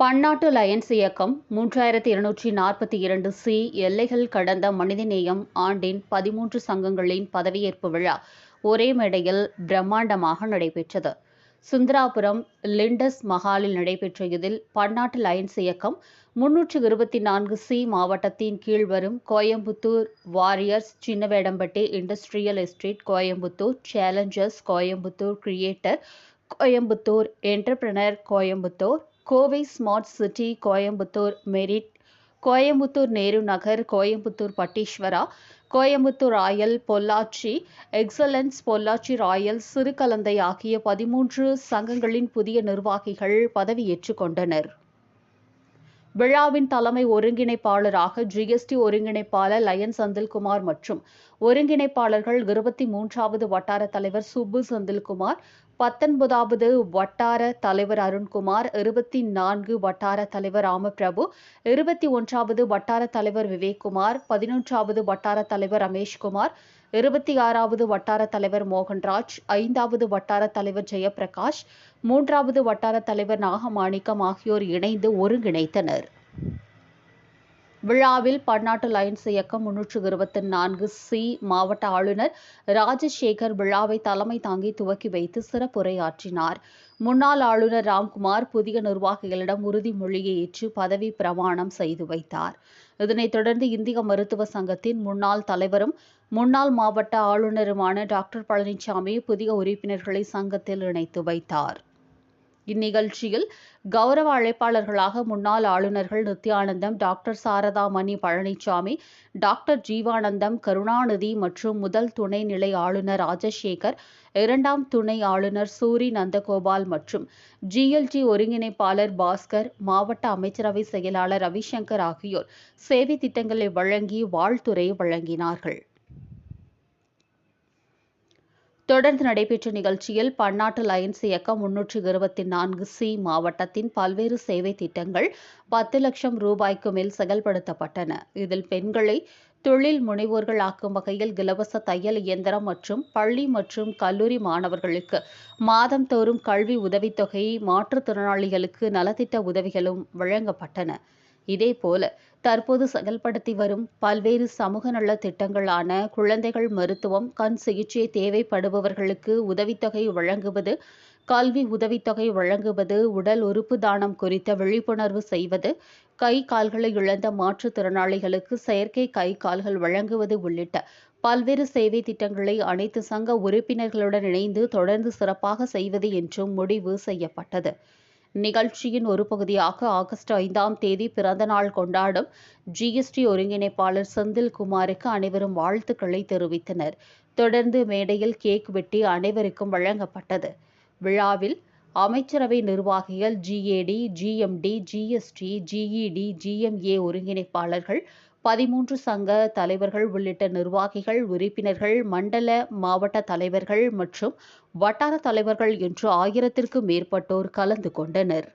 பன்னாட்டு லயன்ஸ் இயக்கம் மூன்றாயிரத்தி இருநூற்றி நாற்பத்தி இரண்டு சி எல்லைகள் கடந்த மனிதநேயம் ஆண்டின் பதிமூன்று சங்கங்களின் பதவியேற்பு விழா ஒரே மேடையில் பிரம்மாண்டமாக நடைபெற்றது. சுந்தராபுரம் லிண்டஸ் மஹாலில் நடைபெற்ற இதில் பன்னாட்டு லயன்ஸ் இயக்கம் முன்னூற்று இருபத்தி நான்கு சி மாவட்டத்தின் கீழ் வரும் Coimbatore warriors Chinnavedampatti industrial estate Coimbatore challengers Coimbatore creator Coimbatore entrepreneur Coimbatore Kovai smart city Coimbatore merit Coimbatore Nehru Nagar Coimbatore Patteeswara Coimbatore royal Pollachi excellence Pollachi royal Sirukalanthai ஆகிய பதிமூன்று சங்கங்களின் புதிய நிர்வாகிகள் பதவியேற்றுக் கொண்டனர். விழாவின் தலைமை ஒருங்கிணைப்பாளராக ஜிஎஸ்டி ஒருங்கிணைப்பாளர் லயன் செந்தில்குமார் மற்றும் ஒருங்கிணைப்பாளர்கள் இருபத்தி மூன்றாவது வட்டார தலைவர் சுப்பு செந்தில்குமார் பத்தொன்பதாவது வட்டார தலைவர் அருண்குமார் இருபத்தி நான்கு வட்டார தலைவர் ராமபிரபு இருபத்தி ஒன்றாவது வட்டார தலைவர் விவேக்குமார் பதினொன்றாவது வட்டார தலைவர் ரமேஷ்குமார் இருபத்தி ஆறாவது வட்டார தலைவர் மோகன்ராஜ் ஐந்தாவது வட்டார தலைவர் ஜெயபிரகாஷ் மூன்றாவது வட்டார தலைவர் நாகமாணிக்கம் ஆகியோர் இணைந்து ஒருங்கிணைத்தனர். விழாவில் பன்னாட்டு லயன்ஸ் இயக்கம் முன்னூற்று இருபத்தி நான்கு சி மாவட்ட ஆளுநர் ராஜசேகர் விழாவை தலைமை தாங்கி துவக்கி வைத்து சிறப்புரையாற்றினார். முன்னாள் ஆளுநர் ராம்குமார் புதிய நிர்வாகிகளிடம் உறுதிமொழியை ஏற்று பதவி பிரமாணம் செய்து வைத்தார். இதனைத் தொடர்ந்து இந்திய மருத்துவ சங்கத்தின் முன்னாள் தலைவரும் முன்னாள் மாவட்ட ஆளுநருமான டாக்டர் பழனிசாமி புதிய உறுப்பினர்களை சங்கத்தில் இணைத்து வைத்தார். இந்நிகழ்ச்சியில் கௌரவ அழைப்பாளர்களாக முன்னாள் ஆளுநர்கள் நித்யானந்தம் டாக்டர் சாரதா மணி பழனிசாமி டாக்டர் ஜீவானந்தம் கருணாநிதி மற்றும் முதல் துணை நிலை ஆளுநர் ராஜசேகர் இரண்டாம் துணை ஆளுநர் சூரி நந்தகோபால் மற்றும் ஜிஎல்டி ஒருங்கிணைப்பாளர் பாஸ்கர் மாவட்ட அமைச்சரவை செயலாளர் ரவிசங்கர் ஆகியோர் சேவை திட்டங்களை வழங்கி வாழ்த்துறை வழங்கினார்கள். தொடர்ந்து நடைபெற்ற நிகழ்ச்சியில் பன்னாட்டு லயன்ஸ் இயக்கம் முன்னூற்று இருபத்தி நான்கு சி மாவட்டத்தின் பல்வேறு சேவை திட்டங்கள் பத்து லட்சம் ரூபாய்க்கு மேல் செயல்படுத்தப்பட்டன இதில் பெண்களை தொழில் முனைவோர்கள் ஆக்கும் வகையில் இலவச தையல் இயந்திரம் மற்றும் பள்ளி மற்றும் கல்லூரி மாணவர்களுக்கு மாதந்தோறும் கல்வி உதவித்தொகை மாற்றுத்திறனாளிகளுக்கு நலத்திட்ட உதவிகளும் வழங்கப்பட்டன. இதேபோல தற்போது செயல்படுத்தி வரும் பல்வேறு சமூக நல திட்டங்களான குழந்தைகள் மருத்துவம் கண் சிகிச்சை தேவைப்படுபவர்களுக்கு உதவித்தொகை வழங்குவது கல்வி உதவித்தொகை வழங்குவது உடல் உறுப்பு தானம் குறித்த விழிப்புணர்வு செய்வது கை கால்களை இழந்த மாற்றுத்திறனாளிகளுக்கு செயற்கை கை கால்கள் வழங்குவது உள்ளிட்ட பல்வேறு சேவை திட்டங்களை அனைத்து சங்க உறுப்பினர்களுடன் இணைந்து தொடர்ந்து சிறப்பாக செய்வது என்றும் முடிவு செய்யப்பட்டது. நிகழ்ச்சியின் ஒரு பகுதியாக ஆகஸ்ட் ஐந்தாம் தேதி பிறந்தநாள் கொண்டாடும் ஜிஎஸ்டி ஒருங்கிணைப்பாளர் செந்தில்குமாருக்கு அனைவரும் வாழ்த்துக்களை தெரிவித்தனர். தொடர்ந்து மேடையில் கேக் வெட்டி அனைவருக்கும் வழங்கப்பட்டது. விழாவில் அமைச்சரவை நிர்வாகிகள் GAD GMT GST GET GMA ஒருங்கிணைப்பாளர்கள் பதிமூன்று சங்க தலைவர்கள் உள்ளிட்ட நிர்வாகிகள் உறுப்பினர்கள் மண்டல மாவட்ட தலைவர்கள் மற்றும் வட்டார தலைவர்கள் என்று ஆயிரத்திற்கும் மேற்பட்டோர் கலந்து கொண்டனர்.